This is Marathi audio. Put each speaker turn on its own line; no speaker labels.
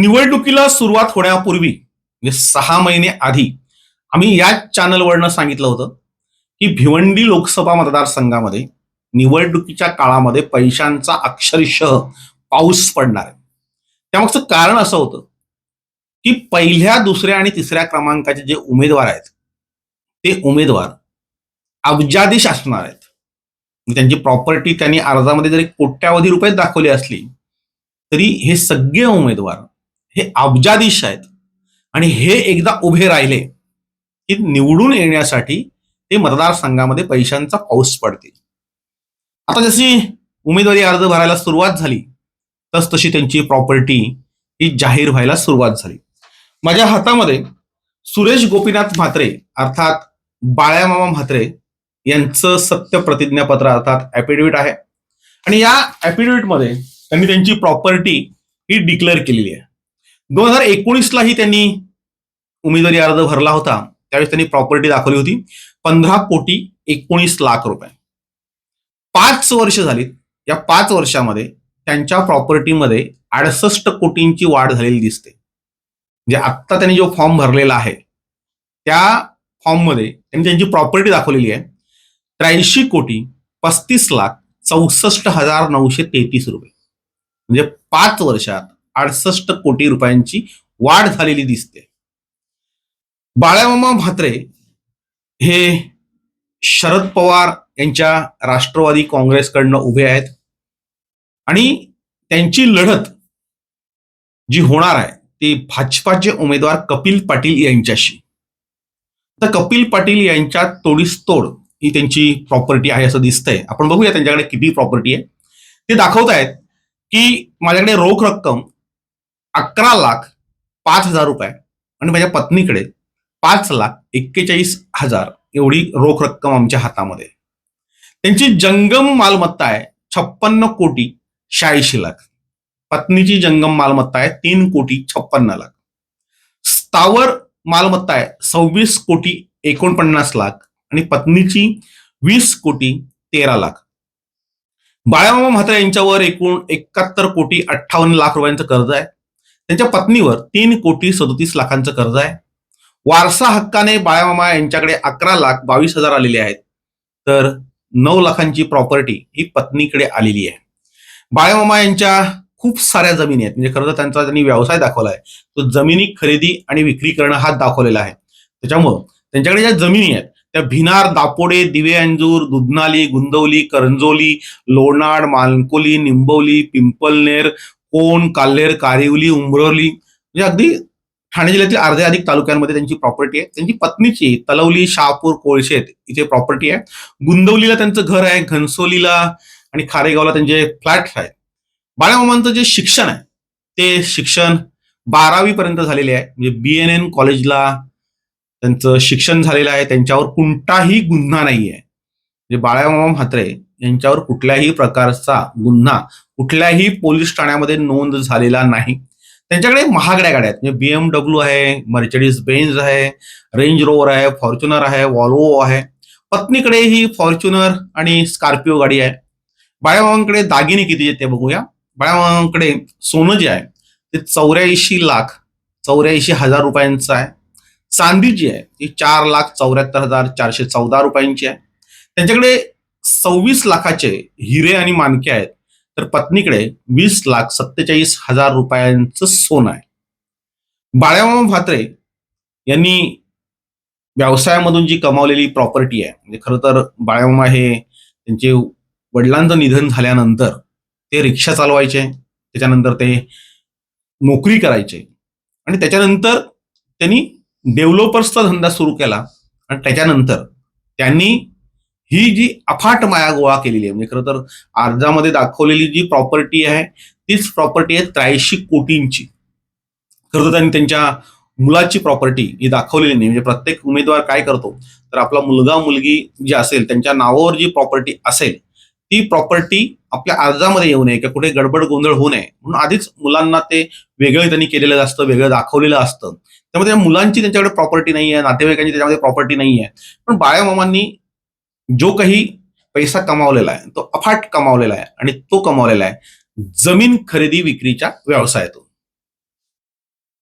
निवडणुकीला सुरुवात होण्यापूर्वी म्हणजे सहा महिने आधी आम्ही याच चॅनलवरनं सांगितलं होतं की भिवंडी लोकसभा मतदारसंघामध्ये निवडणुकीच्या काळामध्ये पैशांचा अक्षरशः पाऊस पडणार आहे. त्यामागचं कारण असं होतं की पहिल्या दुसऱ्या आणि तिसऱ्या क्रमांकाचे जे उमेदवार आहेत ते उमेदवार अब्जाधीश असणार आहेत. म्हणजे त्यांची प्रॉपर्टी त्यांनी अर्जामध्ये जरी कोट्यावधी रुपये दाखवली असली तरी हे सगळे उमेदवार हे अब्जाधीश आहेत. आणि हे एकदा उभे राहिले की निवडून येण्यासाठी ते मतदारसंघामध्ये पैशांचा पाऊस पडतील. आता जशी उमेदवारी अर्ज भरायला सुरुवात झाली तस तशी त्यांची प्रॉपर्टी ही जाहीर व्हायला सुरुवात झाली. माझ्या हातामध्ये सुरेश गोपीनाथ म्हात्रे अर्थात बाळ्यामामा म्हात्रे यांचं सत्य प्रतिज्ञापत्र अर्थात ऍफिडेव्हिट आहे. आणि या ऍफिडेव्हिटमध्ये त्यांनी त्यांची प्रॉपर्टी ही डिक्लेअर केलेली आहे. दोन हजार एकोणीसलाही त्यांनी उमेदवारी अर्ज भरला होता. त्यावेळेस त्यांनी प्रॉपर्टी दाखवली होती. पंधरा कोटी एकोणीस लाख रुपये. पाच वर्ष झालीत. या पाच वर्षामध्ये त्यांच्या प्रॉपर्टीमध्ये अडसष्ट कोटींची वाढ झालेली दिसते. म्हणजे आत्ता त्यांनी जो फॉर्म भरलेला आहे त्या फॉर्ममध्ये त्यांनी त्यांची प्रॉपर्टी दाखवलेली आहे. त्र्याऐंशी कोटी पस्तीस लाख चौसष्ट हजार नऊशे तेहतीस रुपये. म्हणजे पाच वर्षात अडसष्ट कोटी रुपयांची वाढ झालेली दिसते. बाळ्यामामा म्हात्रे हे शरद पवार यांच्या राष्ट्रवादी काँग्रेसकडनं उभे आहेत. आणि त्यांची लढत जी होणार आहे ती भाजपाचे उमेदवार कपिल पाटील यांच्याशी. तर कपिल पाटील यांच्या तोडीस तोड ही त्यांची प्रॉपर्टी आहे असं दिसतंय. आपण बघूया त्यांच्याकडे किती प्रॉपर्टी आहे. ते दाखवत आहेत की माझ्याकडे रोख रक्कम अकरा लाख पाच हजार रुपये. आणि माझ्या पत्नीकडे पाच लाख एक्केचाळीस हजार एवढी रोख रक्कम आमच्या हातामध्ये. त्यांची जंगम मालमत्ता आहे छप्पन्न कोटी शहाऐंशी लाख. पत्नीची जंगम मालमत्ता आहे तीन कोटी छप्पन्न लाख. स्थावर मालमत्ता आहे सव्वीस कोटी एकोणपन्नास लाख आणि पत्नीची वीस कोटी तेरा लाख. बाळामामा म्हात्रे यांच्यावर एकूण एकाहत्तर कोटी अठ्ठावन्न लाख रुपयांचं कर्ज आहे. त्यांच्या पत्नीवर तीन कोटी सदोतीस लाखांचं कर्ज आहे. वारसा हक्काने बाळामामा यांच्याकडे अकरा लाख बावीस हजार आलेले आहेत. तर नऊ लाखांची प्रॉपर्टी ही पत्नीकडे आलेली आहे. बाळामामा यांच्या खूप साऱ्या जमिनी आहेत. म्हणजे खरं तर त्यांचा त्यांनी व्यवसाय दाखवला आहे. तो जमिनी खरेदी आणि विक्री करणं हा दाखवलेला आहे. त्याच्यामुळं त्यांच्याकडे ज्या जमिनी आहेत त्या भिनार दापोडे दिवे अंजूर दुधनाली गुंदवली करंजोली लोणाड मानकोली निंबवली पिंपलनेर कोण काल्हेर कारिवली उंबरवली म्हणजे अगदी ठाणे जिल्ह्यातील अर्ध्या अधिक तालुक्यांमध्ये त्यांची प्रॉपर्टी आहे. त्यांची पत्नीची तलवली शहापूर कोळशेत इथे प्रॉपर्टी आहे. गुंदवलीला त्यांचं घर आहे घनसोलीला आणि खारेगावला त्यांचे फ्लॅट आहेत बाळामामांचं जे शिक्षण आहे ते शिक्षण बारावी पर्यंत झालेले आहे. म्हणजे बी एन एन कॉलेजला त्यांचं शिक्षण झालेलं आहे. त्यांच्यावर कोणताही गुन्हा नाही आहे म्हणजे बाळामाम हात्रे यांच्यावर कुठल्याही प्रकारचा गुन्हा कुठल्याही पोलीस ठाण्यामध्ये नोंद झालेला नाही. त्यांच्याकडे महागड्या गाड्या आहेत. म्हणजे बीएमडब्ल्यू आहे मर्चडीज बेन्झ आहे रेंज रोवर आहे फॉर्च्युनर आहे वॉल्वो आहे. पत्नीकडे ही फॉर्च्युनर आणि स्कॉर्पिओ गाडी आहे. बाळामामांकडे दागिने किती आहेत ते बघूया. बाळामामांकडे सोनं जे आहे ते चौऱ्याऐंशी लाख चौऱ्याऐंशी हजार रुपयांचं आहे. चांदी जी आहे ती चार लाख चौऱ्याहत्तर हजार चारशे चौदा रुपयांची आहे. त्यांच्याकडे सव्वीस लाखाचे हिरे आणि मानके आहेत. तर पत्नीकडे वीस लाख सत्तेचाळीस हजार रुपयांचं सोनं आहे. बाळ्यामा म्हात्रे यांनी व्यवसायामधून जी कमावलेली प्रॉपर्टी आहे म्हणजे खरं तर बाळ्यामा हे त्यांचे वडिलांचं निधन झाल्यानंतर ते रिक्षा चालवायचे त्याच्यानंतर ते नोकरी करायचे आणि त्याच्यानंतर त्यांनी डेव्हलपर्सचा धंदा सुरू केला आणि त्याच्यानंतर त्यांनी ही जी अफाट माया गोळा केलेली आहे म्हणजे खरं तर अर्जामध्ये दाखवलेली जी प्रॉपर्टी आहे तीच प्रॉपर्टी आहे त्र्याऐंशी कोटींची. खरं तर त्यांनी त्यांच्या मुलाची प्रॉपर्टी ही दाखवलेली नाही. म्हणजे प्रत्येक उमेदवार काय करतो? तर आपला मुलगा मुलगी जी असेल त्यांच्या नावावर जी प्रॉपर्टी असेल ती प्रॉपर्टी आपल्या अर्जामध्ये येऊ नये किंवा कुठे गडबड गोंधळ होऊ नये. म्हणून आधीच मुलांना ते वेगळं त्यांनी केलेलं असतं वेगळं दाखवलेलं असतं. त्यामुळे त्या मुलांची त्यांच्याकडे प्रॉपर्टी नाही आहे नातेवाईकांची त्याच्यामध्ये प्रॉपर्टी नाही आहे पण बाळामामांनी जो काही पैसा कमावलेला आहे तो अफाट कमावलेला आहे आणि तो कमावलेला आहे जमीन खरेदी विक्रीच्या व्यवसायातून.